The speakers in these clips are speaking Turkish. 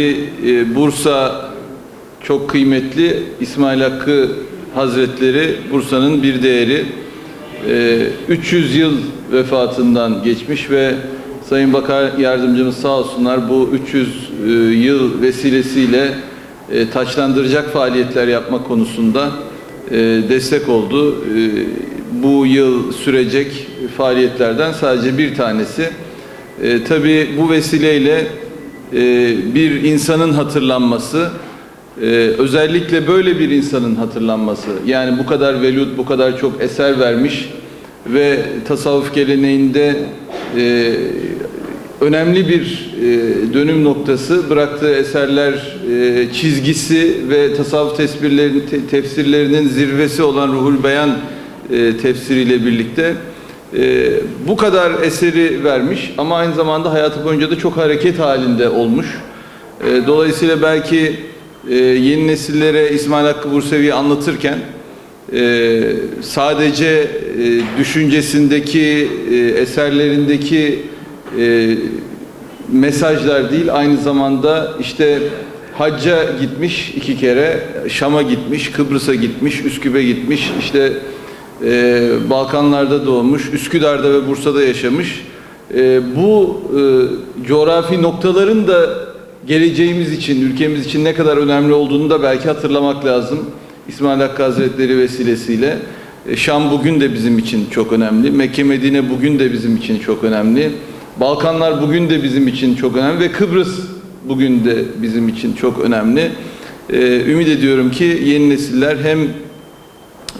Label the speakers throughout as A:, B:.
A: E, Bursa çok kıymetli. İsmail Hakkı Hazretleri Bursa'nın bir değeri. E, 300 yıl vefatından geçmiş ve Sayın Bakan Yardımcımız sağ olsunlar bu 300 e, yıl vesilesiyle e, taçlandıracak faaliyetler yapma konusunda e, destek oldu. E, Bu yıl sürecek faaliyetlerden sadece bir tanesi. E, tabii bu vesileyle e, bir insanın hatırlanması, e, özellikle böyle bir insanın hatırlanması, yani bu kadar velut, bu kadar çok eser vermiş ve tasavvuf geleneğinde e, önemli bir dönüm noktası, bıraktığı eserler çizgisi ve tasavvuf tefsirlerinin, tefsirlerinin zirvesi olan Ruhul Beyan e, tefsiriyle birlikte e, bu kadar eseri vermiş ama aynı zamanda hayatı boyunca da çok hareket halinde olmuş. E, dolayısıyla belki e, yeni nesillere İsmail Hakkı Bursevi'yi anlatırken e, sadece e, düşüncesindeki, e, eserlerindeki e, mesajlar değil, aynı zamanda işte hacca gitmiş iki kere, Şam'a gitmiş, Kıbrıs'a gitmiş, Üsküp'e gitmiş, işte e, Balkanlarda doğmuş, Üsküdar'da ve Bursa'da yaşamış. E, bu e, coğrafi noktaların da geleceğimiz için, ülkemiz için ne kadar önemli olduğunu da belki hatırlamak lazım. İsmail Hakkı Hazretleri vesilesiyle. E, Şam bugün de bizim için çok önemli. Mekke Medine bugün de bizim için çok önemli. Balkanlar bugün de bizim için çok önemli ve Kıbrıs bugün de bizim için çok önemli. E, ümit ediyorum ki yeni nesiller hem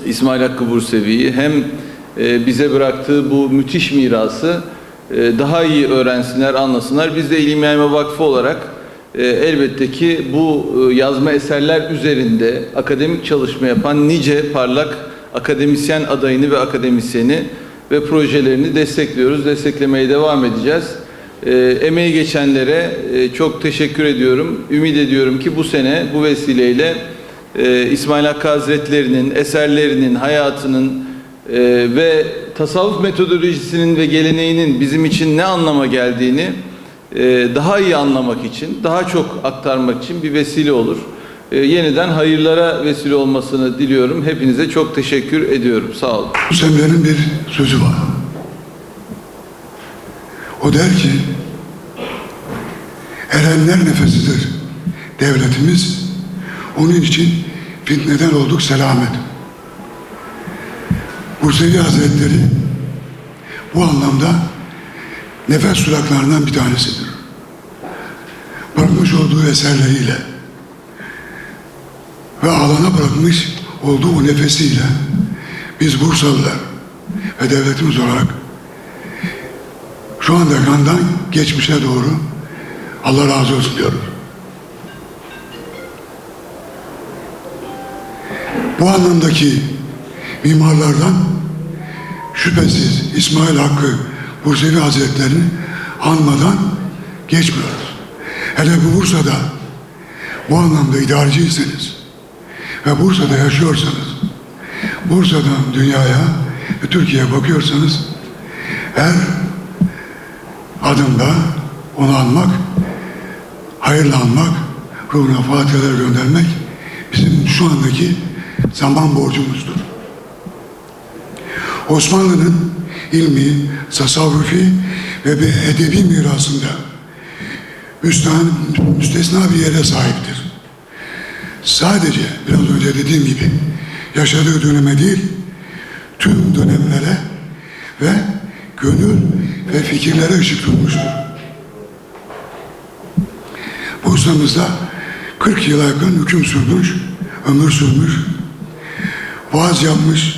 A: İsmail Hakkı Bursevi'yi hem e, bize bıraktığı bu müthiş mirası e, daha iyi öğrensinler, anlasınlar. Biz de İlim Yayma Vakfı olarak e, elbette ki bu yazma eserler üzerinde akademik çalışma yapan nice parlak akademisyen adayını ve akademisyeni ve projelerini destekliyoruz. Desteklemeye devam edeceğiz. Emeği geçenlere çok teşekkür ediyorum. Ümit ediyorum ki bu sene bu vesileyle e, İsmail Hakkı Hazretleri'nin eserlerinin, hayatının e, ve tasavvuf metodolojisinin ve geleneğinin bizim için ne anlama geldiğini e, daha iyi anlamak için, daha çok aktarmak için bir vesile olur. E, yeniden hayırlara vesile olmasını diliyorum. Hepinize çok teşekkür ediyorum. Sağ olun.
B: Emre'nin bir sözü var. O der ki, erenler nefesidir devletimiz, onun için fitneden olduk selamet. Bursevi Hazretleri bu anlamda nefes duraklarından bir tanesidir. Bırakmış olduğu eserleriyle ve alana bırakmış olduğu nefesiyle biz Bursalılar ve devletimiz olarak şu anda kandan geçmişe doğru Allah razı olsun diyoruz. Bu anlamdaki mimarlardan şüphesiz İsmail Hakkı Bursevi Hazretlerini anmadan geçmiyoruz. Hele bu Bursa'da bu anlamda idareciyseniz ve Bursa'da yaşıyorsanız Bursa'dan dünyaya ve Türkiye'ye bakıyorsanız her adımda onu anmak, hayırla anmak, ruhuna fatihalar göndermek bizim şu andaki zaman borcumuzdur. Osmanlı'nın ilmi, tasavvufi ve edebi mirasında müstesna bir yere sahiptir. Sadece biraz önce dediğim gibi yaşadığı döneme değil, tüm dönemlere ve gönül ve fikirlere ışık tutmuştur. Bursa'mızda 40 yıla yakın hüküm sürmüş, ömür sürmüş, vaaz yapmış,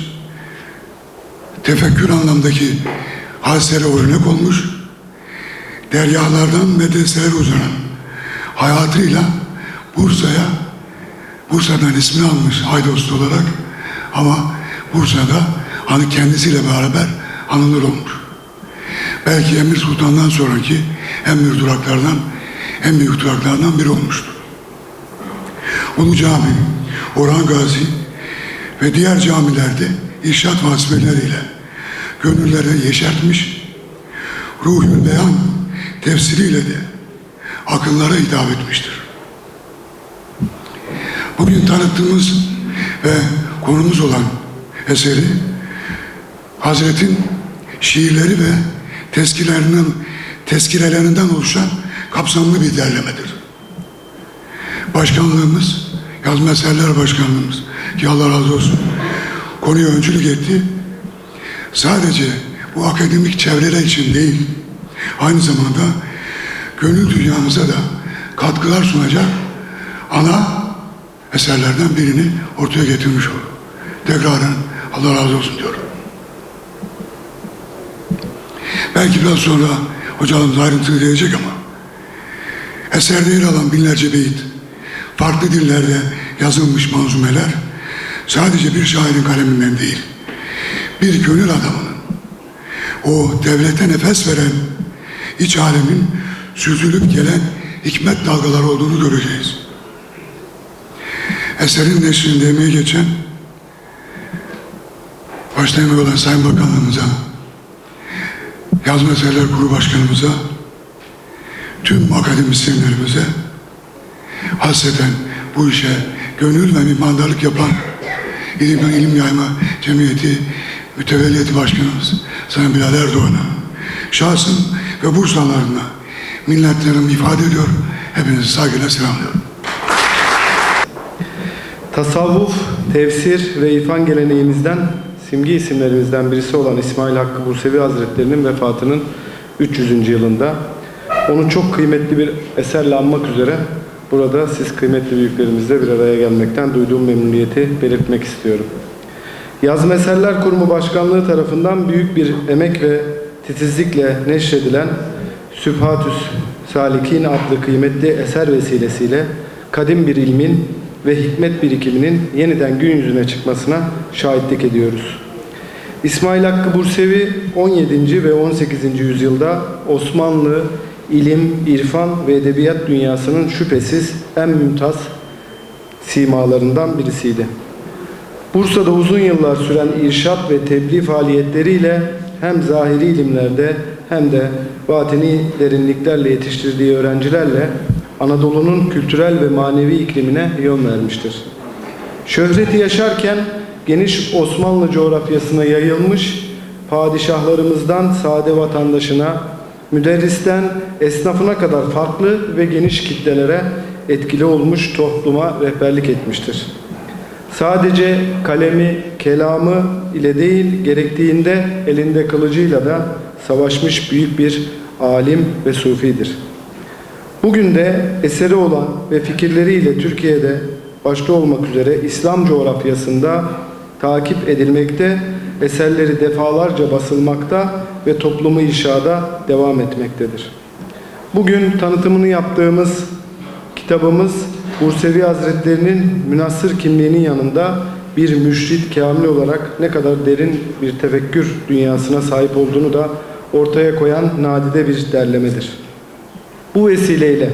B: tefekkür anlamdaki hadiselere örnek olmuş, deryalardan medreseler uzanan hayatıyla Bursa'ya, Bursa'dan ismini almış Haydost olarak ama Bursa'da hani kendisiyle beraber anılır olmuş. Belki Emir Sultan'dan sonraki en büyük duraklardan, en büyük duraklardan biri olmuştur. Ulu Cami, Orhan Gazi ve diğer camilerde irşat vazifileriyle gönülleri yeşertmiş, ruhül beyan tefsiriyle de akıllara hitap etmiştir. Bugün tanıttığımız ve konumuz olan eseri Hazret'in şiirleri ve tezkirelerinden, tezkirelerinden oluşan kapsamlı bir derlemedir. Başkanlığımız, Yazma Eserler Başkanlığımız ki Allah razı olsun konuya öncülük etti. Sadece bu akademik çevreler için değil, aynı zamanda gönül dünyamıza da katkılar sunacak ana eserlerden birini ortaya getirmiş oldu. Tekraren Allah razı olsun diyorum. Belki biraz sonra hocamız ayrıntılı diyecek ama eserde yer alan binlerce beyit, farklı dillerde yazılmış manzumeler sadece bir şairin kaleminden değil, bir gönül adamının, o devlete nefes veren iç alemin süzülüp gelen hikmet dalgaları olduğunu göreceğiz. Eserin neşrinde emeği geçen başta olan Sayın Bakanlığımıza, Yazma Eserler Kurulu Başkanımıza, tüm akademisyenlerimize, hasreten bu işe gönül ve mimarlık yapan İlim, İlim Yayma Cemiyeti Mütevelliyeti Başkanımız Sayın Bilal Erdoğan'a, şahsım ve Bursalarına minnetlerimi ifade ediyor. Hepinizi saygıyla selamlıyorum.
C: Tasavvuf, tefsir ve irfan geleneğimizden simge isimlerimizden birisi olan İsmail Hakkı Bursevi Hazretleri'nin vefatının 300. yılında onu çok kıymetli bir eserle anmak üzere burada siz kıymetli büyüklerimizle bir araya gelmekten duyduğum memnuniyeti belirtmek istiyorum. Yazma Eserler Kurumu Başkanlığı tarafından büyük bir emek ve titizlikle neşredilen Sübhatüs Salikin adlı kıymetli eser vesilesiyle kadim bir ilmin ve hikmet birikiminin yeniden gün yüzüne çıkmasına şahitlik ediyoruz. İsmail Hakkı Bursevi 17. ve 18. yüzyılda Osmanlı ilim, irfan ve edebiyat dünyasının şüphesiz en mümtaz simalarından birisiydi. Bursa'da uzun yıllar süren irşat ve tebliğ faaliyetleriyle hem zahiri ilimlerde hem de batini derinliklerle yetiştirdiği öğrencilerle Anadolu'nun kültürel ve manevi iklimine yön vermiştir. Şöhreti yaşarken geniş Osmanlı coğrafyasına yayılmış, padişahlarımızdan sade vatandaşına, müderristen esnafına kadar farklı ve geniş kitlelere etkili olmuş topluma rehberlik etmiştir. Sadece kalemi, kelamı ile değil, gerektiğinde elinde kılıcıyla da savaşmış büyük bir alim ve sufidir. Bugün de eseri olan ve fikirleriyle Türkiye'de başta olmak üzere İslam coğrafyasında takip edilmekte, eserleri defalarca basılmakta ve toplumu inşada devam etmektedir. Bugün tanıtımını yaptığımız kitabımız Bursevi Hazretlerinin münasır kimliğinin yanında bir müşrit kamil olarak ne kadar derin bir tefekkür dünyasına sahip olduğunu da ortaya koyan nadide bir derlemedir. Bu vesileyle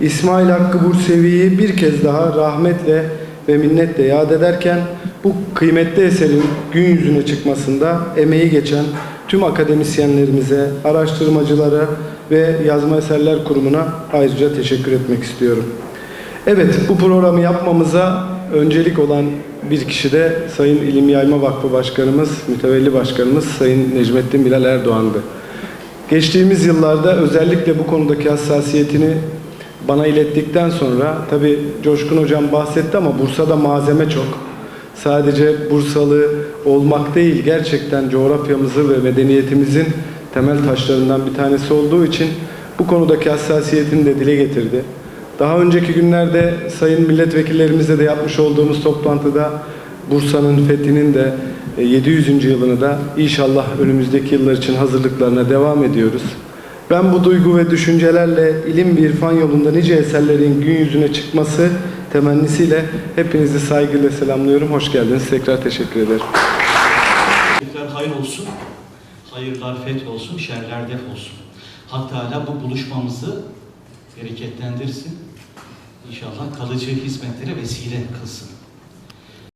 C: İsmail Hakkı Bursevi'yi bir kez daha rahmetle ve minnetle yad ederken bu kıymetli eserin gün yüzüne çıkmasında emeği geçen tüm akademisyenlerimize, araştırmacılara ve Yazma Eserler Kurumu'na ayrıca teşekkür etmek istiyorum. Evet, bu programı yapmamıza öncelik olan bir kişi de Sayın İlim Yayma Vakfı Başkanımız, Mütevelli Başkanımız Sayın Necmettin Bilal Erdoğan'dı. Geçtiğimiz yıllarda özellikle bu konudaki hassasiyetini bana ilettikten sonra tabi Coşkun Hocam bahsetti ama Bursa'da malzeme çok. Sadece Bursalı olmak değil gerçekten coğrafyamızı ve medeniyetimizin temel taşlarından bir tanesi olduğu için bu konudaki hassasiyetini de dile getirdi. Daha önceki günlerde sayın milletvekillerimizle de yapmış olduğumuz toplantıda Bursa'nın fethinin de e, 700. yılını da inşallah önümüzdeki yıllar için hazırlıklarına devam ediyoruz. Ben bu duygu ve düşüncelerle ilim ve irfan yolunda nice eserlerin gün yüzüne çıkması temennisiyle hepinizi saygıyla selamlıyorum. Hoş geldiniz. Tekrar teşekkür ederim.
D: Hayır olsun, hayırlar feth olsun, şerler def olsun. Hak Teala bu buluşmamızı bereketlendirsin. İnşallah kalıcı hizmetlere vesile kılsın.